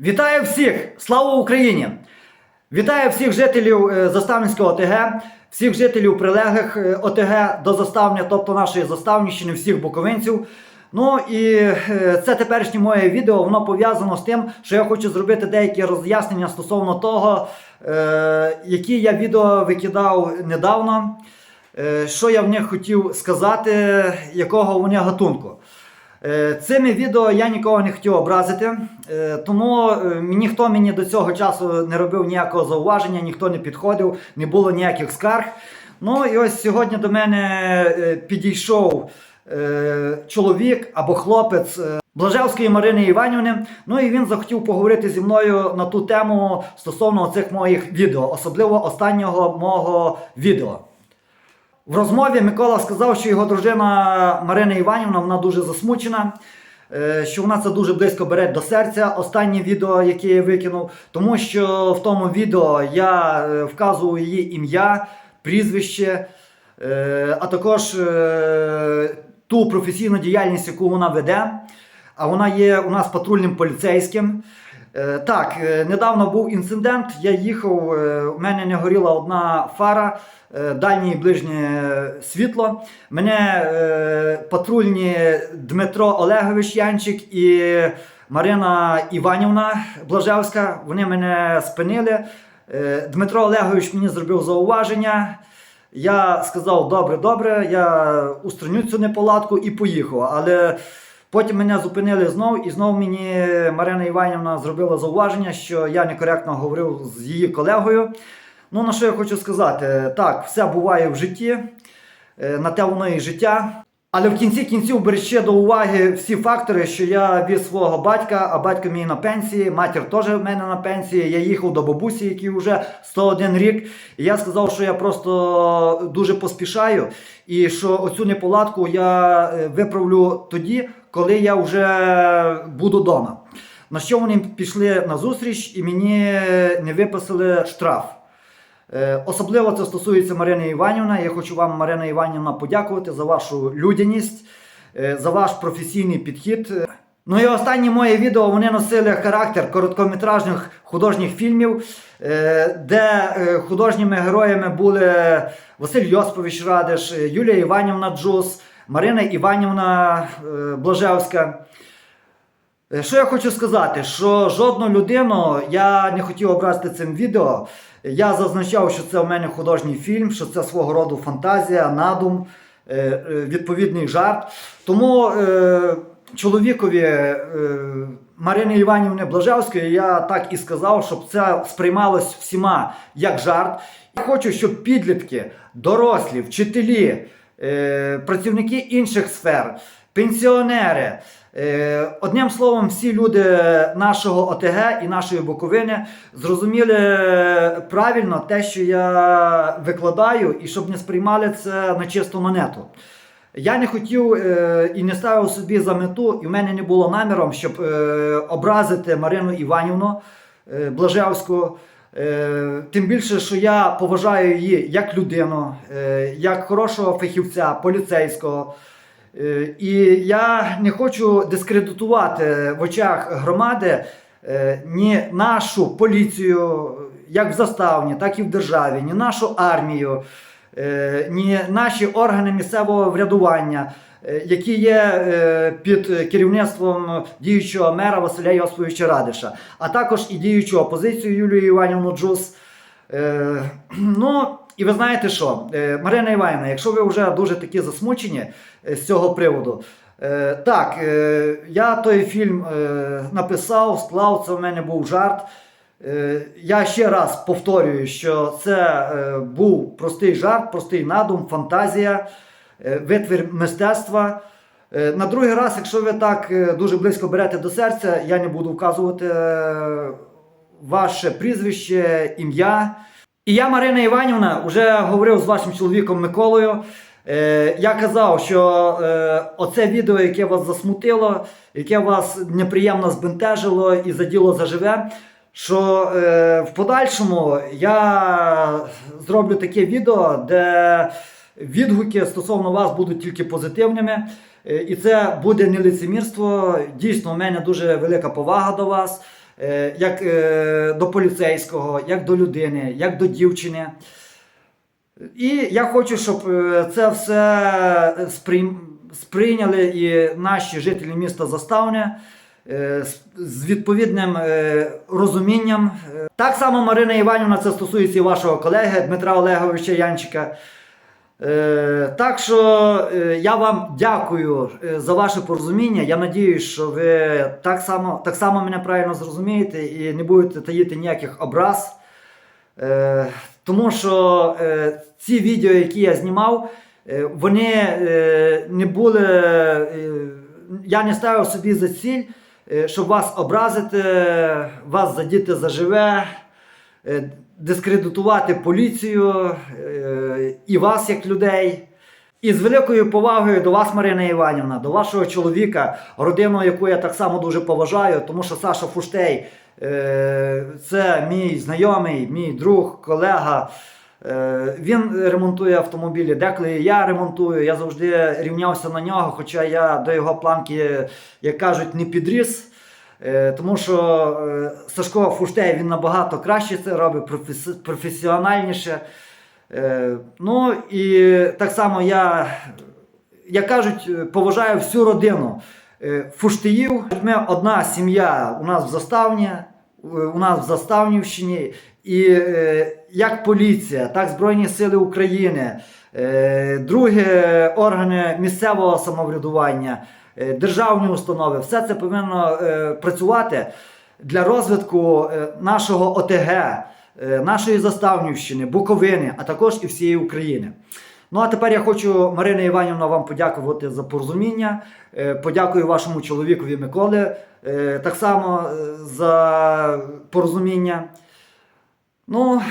Вітаю всіх! Слава Україні! Вітаю всіх жителів е, Заставницького ОТГ, всіх жителів прилеглих е, ОТГ до Заставня, тобто нашої Заставнщини, всіх буковинців. Ну і е, це теперішнє моє відео, воно пов'язано з тим, що я хочу зробити деякі роз'яснення стосовно того, які я відео викидав недавно, що я в них хотів сказати, якого вони гатунку. Е, Цими відео я нікого не хотів образити, е, тому е, ніхто мені до цього часу не робив ніякого зауваження, ніхто не підходив, не було ніяких скарг. Ну і ось сьогодні до мене підійшов чоловік або хлопець Блажевської Марини Іванівни. Ну і він захотів поговорити зі мною на ту тему стосовно цих моїх відео, особливо останнього мого відео. В розмові Микола сказав, що його дружина Марина Іванівна вона дуже засмучена, е, що вона це дуже близько бере до серця. Останнє відео, яке я викинув, тому що в тому відео я е, вказував її ім'я, прізвище, е, а також ту професійну діяльність, яку вона веде. А вона є у нас патрульним поліцейським. Е, Так, е, недавно був інцидент. Я їхав, е, у мене не горіла одна фара, е, дальнє і ближнє світло. Мене е, патрульні Дмитро Олегович Янчик і Марина Іванівна Блажевська. Вони мене спинили. Е, Дмитро Олегович мені зробив зауваження. Я сказав, добре, добре, я устраню цю неполадку і поїхав. Але потім мене зупинили знов, і знов мені Марина Іванівна зробила зауваження, що я некоректно говорив з її колегою. Ну, на що я хочу сказати? Так, все буває в житті, е, на те воно і життя. Але в кінці кінців бере ще до уваги всі фактори, що я від свого батька, а батько мій на пенсії, матір теж в мене на пенсії. Я їхав до бабусі, якій вже 101 рік. І я сказав, що я просто дуже поспішаю, і що оцю неполадку я е, виправлю тоді, коли я вже буду вдома. На що вони пішли на зустріч і мені не виписали штраф. Е, Особливо це стосується Марини Іванівни. Я хочу вам, Марина Іванівна, подякувати за вашу людяність, е, за ваш професійний підхід. Ну і останнє моє відео вони носили характер короткометражних художніх фільмів, е, де художніми героями були Василь Йоспович Радиш, Юлія Іванівна Джус, Марина Іванівна Блажевська. Е, Що я хочу сказати, що жодну людину я не хотів образити цим відео. Я зазначав, що це у мене художній фільм, що це свого роду фантазія, надум, е, е, відповідний жарт. Тому чоловікові Марини Іванівни Блажевської я так і сказав, щоб це сприймалось всіма як жарт. Я хочу, щоб підлітки, дорослі, вчителі, працівники інших сфер, пенсіонери. Е, Одним словом, всі люди нашого ОТГ і нашої Буковини зрозуміли правильно те, що я викладаю, і щоб не сприймали це на чисту монету. Я не хотів е, і не ставив собі за мету, і в мене не було наміром, щоб е, образити Марину Іванівну Блажевську. Тим більше, що я поважаю її як людину, як хорошого фахівця, поліцейського. Е, І я не хочу дискредитувати в очах громади е, ні нашу поліцію, як в заставні, так і в державі, ні нашу армію, е, ні наші органи місцевого врядування, які є під керівництвом діючого мера Василя Йосиповича Радиша, а також і діючу опозицію Юлію Іванівну Джус. Ну, і ви знаєте що, Е, Марина Іванівна, якщо ви вже дуже такі засмучені е, з цього приводу, е, так, я той фільм написав, склав, це в мене був жарт. Я ще раз повторюю, що це був простий жарт, простий надум, фантазія, витвір мистецтва. На другий раз, якщо ви так дуже близько берете до серця, я не буду вказувати ваше прізвище, ім'я. І я, Марина Іванівна, вже говорив з вашим чоловіком Миколою. Е, я казав, що е, оце відео, яке вас засмутило, яке вас неприємно збентежило і заділо заживе, що е, в подальшому я зроблю таке відео, де відгуки стосовно вас будуть тільки позитивними. Е, І це буде не лицемірство. Дійсно, у мене дуже велика повага до вас. Е, як е, до поліцейського, як до людини, як до дівчини. І я хочу, щоб е, це все сприйняли і наші жителі міста Заставне з- відповідним розумінням. Так само Марина Іванівна, це стосується і вашого колеги Дмитра Олеговича Янчика. Е, Так що е, я вам дякую е, за ваше порозуміння. Я надіюсь, що ви так само, так само мене правильно зрозумієте і не будете таїти ніяких образ. Тому що ці відео, які я знімав, вони не були. Я не ставив собі за ціль, щоб вас образити, вас задіти заживе, дискредитувати поліцію е, і вас як людей. І з великою повагою до вас, Марина Іванівна, до вашого чоловіка, родину, яку я так само дуже поважаю, тому що Саша Фуштей е, це мій знайомий, мій друг, колега. Е, Він ремонтує автомобілі, деколи я ремонтую. Я завжди рівнявся на нього, хоча я до його планки, як кажуть, не підріс. Е, Тому що е, Сашко Фуштей він набагато краще це робить, професі- професіональніше. Е, Ну і так само я, як кажуть, поважаю всю родину Фуштеїв. Ми одна сім'я у нас в Заставні, у нас в Заставнівщині. І як поліція, так Збройні Сили України, другі органи місцевого самоврядування, державні установи, все це повинно е, працювати для розвитку е, нашого ОТГ, е, нашої Заставнівщини, Буковини, а також і всієї України. Ну а тепер я хочу, Марина Іванівна, вам подякувати за порозуміння. Е, Подякую вашому чоловікові Миколі е, так само е, за порозуміння. Ну,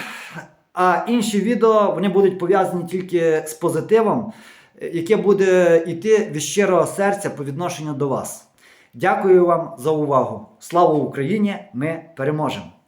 а інші відео вони будуть пов'язані тільки з позитивом, е, яке буде йти від щирого серця по відношенню до вас. Дякую вам за увагу. Слава Україні! Ми переможемо!